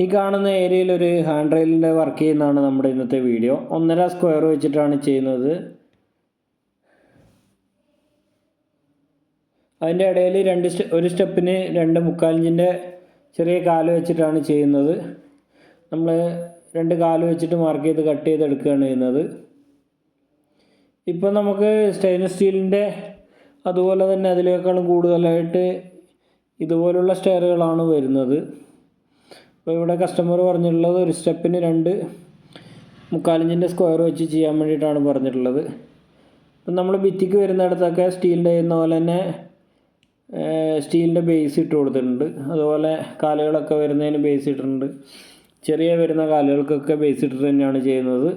ഈ കാണുന്ന ഏരിയയിൽ ഒരു ഹാൻഡ് റെയിലിന്റെ വർക്ക് ചെയ്യുന്നതാണ് നമ്മുടെ ഇന്നത്തെ വീഡിയോ ഒന്നര സ്ക്വയർ വെച്ചിട്ടാണ് ചെയ്യുന്നത്. അതിന്റെ ഇടയിൽ രണ്ട് ഒരു സ്റ്റെപ്പിന് രണ്ട് മുക്കാലിഞ്ചിന്റെ ചെറിയ കാൽ വെച്ചിട്ടാണ് ചെയ്യുന്നത്. നമ്മൾ രണ്ട് കാൽ വെച്ചിട്ട് മാർക്ക് ചെയ്ത് കട്ട് ചെയ്തെടുക്കുകയാണ് ചെയ്യുന്നത്. ഇപ്പം നമുക്ക് സ്റ്റെയിൻലെസ് സ്റ്റീലിന്റെ അതുപോലെ തന്നെ അതിനേക്കാളും കൂടുതലായിട്ട് ഇതുപോലുള്ള സ്റ്റെയറുകളാണ് വരുന്നത്. അപ്പോൾ ഇവിടെ കസ്റ്റമർ പറഞ്ഞിട്ടുള്ളത് ഒരു സ്റ്റെപ്പിന് രണ്ട് മുക്കാലിഞ്ചിന്റെ സ്ക്വയർ വെച്ച് ചെയ്യാൻ വേണ്ടിയിട്ടാണ് പറഞ്ഞിട്ടുള്ളത്. അപ്പം നമ്മൾ ഭിത്തിക്ക് വരുന്നിടത്തൊക്കെ സ്റ്റീലിന്റെ ചെയ്യുന്ന പോലെ തന്നെ സ്റ്റീലിന്റെ ബേസ് ഇട്ട് കൊടുത്തിട്ടുണ്ട്. അതുപോലെ കാലുകളൊക്കെ വരുന്നതിന് ബേസ് ഇട്ടിട്ടുണ്ട്. ചെറിയ വരുന്ന കാലുകൾക്കൊക്കെ ബേസ് ഇട്ടിട്ട് തന്നെയാണ് ചെയ്യുന്നത്.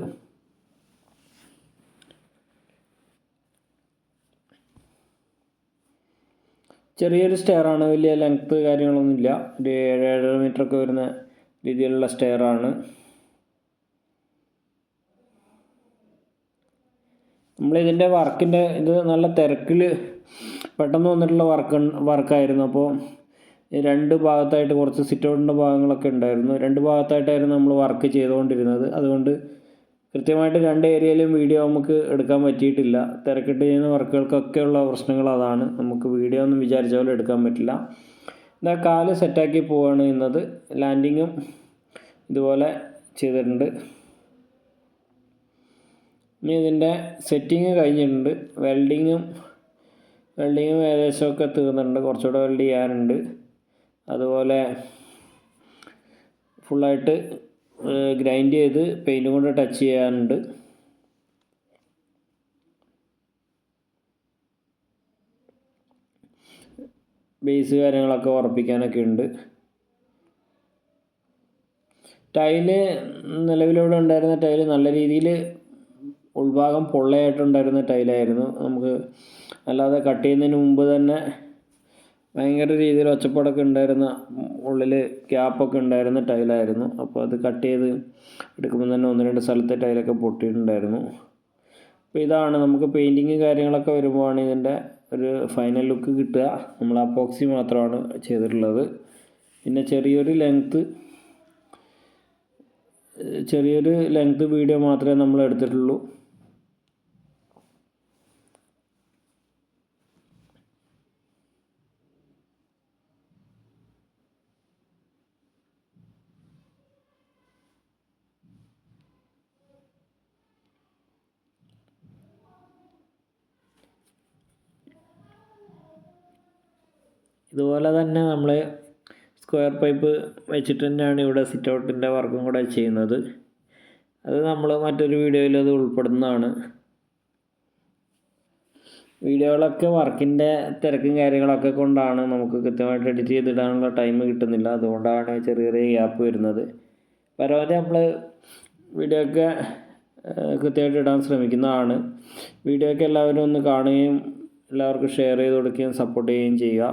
ചെറിയൊരു സ്റ്റെയറാണ് വലിയ ലെങ്ത്ത് കാര്യങ്ങളൊന്നുമില്ല. ഒരു ഏഴ് ഏഴര മീറ്ററൊക്കെ വരുന്ന രീതിയിലുള്ള സ്റ്റെയറാണ്. നമ്മളിതിന്റെ വർക്കിന്റെ ഇത് നല്ല തിരക്കിൽ പെട്ടെന്ന് വന്നിട്ടുള്ള വർക്ക് വർക്കായിരുന്നു. അപ്പോൾ രണ്ട് ഭാഗത്തായിട്ട് കുറച്ച് സിറ്റ് ഔട്ടിന്റെ ഭാഗങ്ങളൊക്കെ ഉണ്ടായിരുന്നു. രണ്ട് ഭാഗത്തായിട്ടായിരുന്നു നമ്മൾ വർക്ക് ചെയ്തുകൊണ്ടിരുന്നത്. അതുകൊണ്ട് കൃത്യമായിട്ട് രണ്ട് ഏരിയയിലും വീഡിയോ നമുക്ക് എടുക്കാൻ പറ്റിയിട്ടില്ല. തിരക്കിട്ട് ചെയ്യുന്ന വർക്കുകൾക്കൊക്കെയുള്ള പ്രശ്നങ്ങൾ അതാണ്. നമുക്ക് വീഡിയോ ഒന്നും വിചാരിച്ച പോലെ എടുക്കാൻ പറ്റില്ല. ഇതാ കാൽ സെറ്റാക്കി പോവാണ് ഇന്നത്. ലാൻഡിങ്ങും ഇതുപോലെ ചെയ്തിട്ടുണ്ട്. ഇനി ഇതിന്റെ സെറ്റിങ് കഴിഞ്ഞിട്ടുണ്ട്. വെൽഡിങ്ങും വെൽഡിങ്ങും ഏകദേശമൊക്കെ തീർന്നിട്ടുണ്ട്. കുറച്ചുകൂടെ വെൽഡ് ചെയ്യാനുണ്ട്. അതുപോലെ ഫുള്ളായിട്ട് ഗ്രൈൻഡ് ചെയ്ത് പെയിന്റും കൊണ്ട് ടച്ച് ചെയ്യാനുണ്ട്. ബേസ് കാര്യങ്ങളൊക്കെ ഉറപ്പിക്കാനൊക്കെ ഉണ്ട്. ടൈൽ നിലവിലൂടെ ഉണ്ടായിരുന്ന ടൈൽ നല്ല രീതിയിൽ ഉൾഭാഗം പൊള്ളയായിട്ടുണ്ടായിരുന്ന ടൈലായിരുന്നു. നമുക്ക് അല്ലാതെ കട്ട് ചെയ്യുന്നതിന് മുമ്പ് തന്നെ ഭയങ്കര രീതിയിൽ ഒച്ചപ്പാടൊക്കെ ഉണ്ടായിരുന്ന ഉള്ളിൽ ഗ്യാപ്പൊക്കെ ഉണ്ടായിരുന്ന ടൈലായിരുന്നു. അപ്പോൾ അത് കട്ട് ചെയ്ത് എടുക്കുമ്പോൾ തന്നെ ഒന്ന് രണ്ട് സ്ഥലത്തെ ടൈലൊക്കെ പൊട്ടിയിട്ടുണ്ടായിരുന്നു. അപ്പോൾ ഇതാണ് നമുക്ക് പെയിന്റിങ് കാര്യങ്ങളൊക്കെ വരുമ്പോഴാണ് ഇതിന്റെ ഒരു ഫൈനൽ ലുക്ക് കിട്ടുക. നമ്മൾ അപ്പോക്സി മാത്രമാണ് ചെയ്തിട്ടുള്ളത്. പിന്നെ ചെറിയൊരു ലെങ്ത്ത് ചെറിയൊരു ലെങ്ത്ത് വീഡിയോ മാത്രമേ നമ്മൾ എടുത്തിട്ടുള്ളൂ. ഇതുപോലെ തന്നെ നമ്മൾ സ്ക്വയർ പൈപ്പ് വെച്ചിട്ട് തന്നെയാണ് ഇവിടെ സിറ്റ് ഔട്ടിന്റെ വർക്കും കൂടെ ചെയ്യുന്നത്. അത് നമ്മൾ മറ്റൊരു വീഡിയോയിൽ അത് ഉൾപ്പെടുന്നതാണ്. വീഡിയോകളൊക്കെ വർക്കിന്റെ തിരക്കും കാര്യങ്ങളൊക്കെ കൊണ്ടാണ് നമുക്ക് കൃത്യമായിട്ട് എഡിറ്റ് ചെയ്തിടാനുള്ള ടൈം കിട്ടുന്നില്ല. അതുകൊണ്ടാണ് ചെറിയ ചെറിയ ഗ്യാപ്പ് വരുന്നത്. പരമാവധി നമ്മൾ വീഡിയോ ഒക്കെ കൃത്യമായിട്ട് ഇടാൻ ശ്രമിക്കുന്നതാണ്. വീഡിയോ എല്ലാവരും ഒന്ന് കാണുകയും എല്ലാവർക്കും ഷെയർ ചെയ്ത് കൊടുക്കുകയും സപ്പോർട്ട് ചെയ്യുകയും ചെയ്യുക.